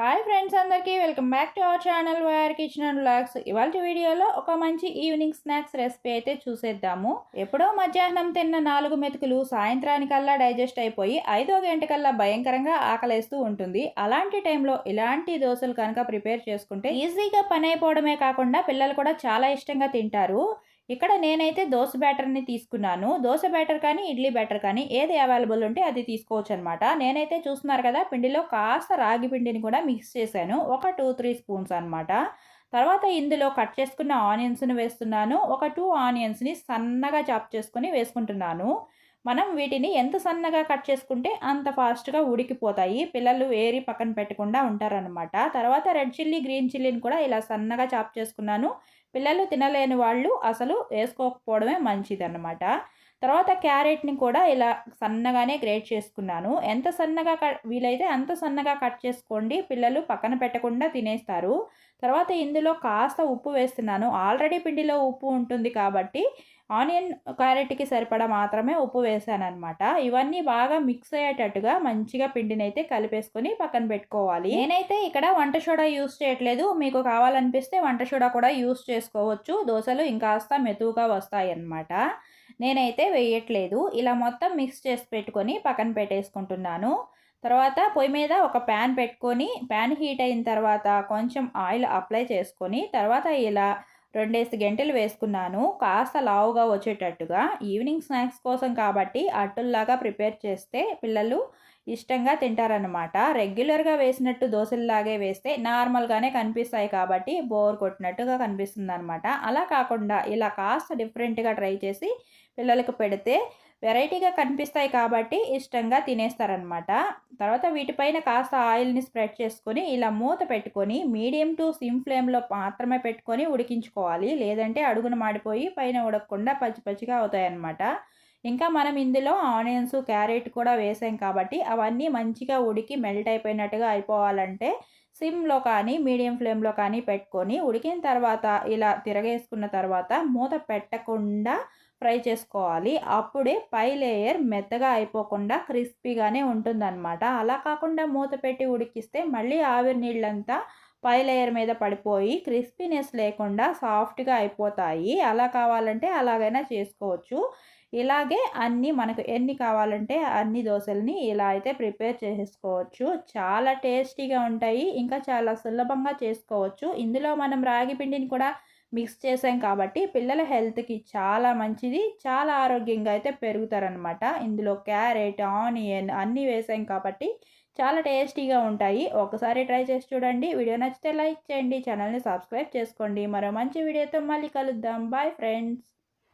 Hi friends అందరికీ welcome back to our channel YR kitchen and blogs ఇవాళ వీడియోలో ఒక మంచి ఈవినింగ్ స్నాక్స్ రెసిపీ అయితే చూసేద్దాము. ఎప్పుడో మధ్యాహ్నం తిన్న నాలుగు మెతుకులు సాయంత్రానికల్లా డైజెస్ట్ అయిపోయి ఐదో గంటకల్లా భయంకరంగా ఆకలేస్తూ ఉంటుంది. అలాంటి టైంలో ఇలాంటి దోశలు కనుక ప్రిపేర్ చేసుకుంటే ఈజీగా పని అయిపోవడమే కాకుండా పిల్లలు కూడా చాలా ఇష్టంగా తింటారు. ఇక్కడ నేనైతే దోశ బ్యాటర్ని తీసుకున్నాను. దోశ బ్యాటర్ కానీ ఇడ్లీ బ్యాటర్ కానీ ఏది అవైలబుల్ ఉంటే అది తీసుకోవచ్చు అనమాట నేనైతే చూస్తున్నారు కదా పిండిలో కాస్త రాగి పిండిని కూడా మిక్స్ చేశాను. ఒక టూ త్రీ స్పూన్స్ అనమాట తర్వాత ఇందులో కట్ చేసుకున్న ఆనియన్స్ని వేస్తున్నాను. ఒక టూ ఆనియన్స్ని సన్నగా చాప్ చేసుకుని వేసుకుంటున్నాను. మనం వీటిని ఎంత సన్నగా కట్ చేసుకుంటే అంత ఫాస్ట్గా ఉడికిపోతాయి. పిల్లలు ఏరి పక్కన పెట్టకుండా ఉంటారనమాట తర్వాత రెడ్ చిల్లీ గ్రీన్ చిల్లీని కూడా ఇలా సన్నగా చాప్ చేసుకున్నాను. పిల్లలు తినలేని వాళ్ళు అసలు వేసుకోకపోవడమే మంచిదన్నమాట. తర్వాత క్యారెట్ని కూడా ఇలా సన్నగానే గ్రేట్ చేసుకున్నాను. ఎంత సన్నగా కట్ వీలైతే అంత సన్నగా కట్ చేసుకోండి. పిల్లలు పక్కన పెట్టకుండా తినేస్తారు. తర్వాత ఇందులో కాస్త ఉప్పు వేస్తున్నాను. ఆల్రెడీ పిండిలో ఉప్పు ఉంటుంది కాబట్టి ఆనియన్ క్యారెట్కి సరిపడా మాత్రమే ఉప్పు వేసాను ఇవన్నీ బాగా మిక్స్ అయ్యేటట్టుగా మంచిగా పిండిని అయితే కలిపేసుకొని పక్కన పెట్టుకోవాలి. నేనైతే ఇక్కడ వంట సోడా యూస్ చేయట్లేదు. మీకు కావాలనిపిస్తే వంట సోడా కూడా యూస్ చేసుకోవచ్చు. దోశలు ఇంకాస్త మెతువుగా వస్తాయి అన్నమాట నేనైతే వేయట్లేదు. ఇలా మొత్తం మిక్స్ చేసి పెట్టుకొని పక్కన పెట్టేసుకుంటున్నాను. తర్వాత పొయ్యి మీద ఒక ప్యాన్ పెట్టుకొని ప్యాన్ హీట్ అయిన తర్వాత కొంచెం ఆయిల్ అప్లై చేసుకొని తర్వాత ఇలా రెండేసి గంటలు వేసుకున్నాను. కాస్త లావుగా వచ్చేటట్టుగా ఈవినింగ్ స్నాక్స్ కోసం కాబట్టి అట్టుల్లాగా ప్రిపేర్ చేస్తే పిల్లలు ఇష్టంగా తింటారనమాట రెగ్యులర్గా వేసినట్టు దోశల్లాగే వేస్తే నార్మల్గానే కనిపిస్తాయి కాబట్టి బోర్ కొట్టినట్టుగా కనిపిస్తుంది అనమాట అలా కాకుండా ఇలా కాస్త డిఫరెంట్గా ట్రై చేసి పిల్లలకు పెడితే వెరైటీగా కనిపిస్తాయి కాబట్టి ఇష్టంగా తినేస్తారనమాట తర్వాత వీటిపైన కాస్త ఆయిల్ని స్ప్రెడ్ చేసుకొని ఇలా మూత పెట్టుకొని మీడియం టు సిమ్ ఫ్లేమ్లో మాత్రమే పెట్టుకొని ఉడికించుకోవాలి. లేదంటే అడుగున మాడిపోయి పైన ఉడకకుండా పచ్చి పచ్చిగా అవుతాయన్నమాట. ఇంకా మనం ఇందులో ఆనియన్స్ క్యారెట్ కూడా వేసాం కాబట్టి అవన్నీ మంచిగా ఉడికి మెల్ట్ అయిపోయినట్టుగా అయిపోవాలంటే సిమ్లో కానీ మీడియం ఫ్లేమ్లో కానీ పెట్టుకొని ఉడికిన తర్వాత ఇలా తిరగేసుకున్న తర్వాత మూత పెట్టకుండా ఫ్రై చేసుకోవాలి. అప్పుడే పై లేయర్ మెత్తగా అయిపోకుండా క్రిస్పీగానే ఉంటుందన్నమాట. అలా కాకుండా మూత పెట్టి ఉడికిస్తే మళ్ళీ ఆవిరి నీళ్ళంతా పై లేయర్ మీద పడిపోయి క్రిస్పీనెస్ లేకుండా సాఫ్ట్గా అయిపోతాయి. అలా కావాలంటే అలాగైనా చేసుకోవచ్చు. ఇలాగే అన్నీ మనకు ఎన్ని కావాలంటే అన్ని దోశల్ని ఇలా అయితే ప్రిపేర్ చేసుకోవచ్చు. చాలా టేస్టీగా ఉంటాయి. ఇంకా చాలా సులభంగా చేసుకోవచ్చు. ఇందులో మనం రాగి పిండిని కూడా మిక్స్ చేసాం కాబట్టి పిల్లల హెల్త్కి చాలా మంచిది. చాలా ఆరోగ్యంగా అయితే పెరుగుతారనమాట ఇందులో క్యారెట్ ఆనియన్ అన్నీ వేసాం కాబట్టి చాలా టేస్టీగా ఉంటాయి. ఒకసారి ట్రై చేసి చూడండి. వీడియో నచ్చితే లైక్ చేయండి. ఛానల్ని సబ్స్క్రైబ్ చేసుకోండి. మరో మంచి వీడియోతో మళ్ళీ కలుద్దాం. Bye friends.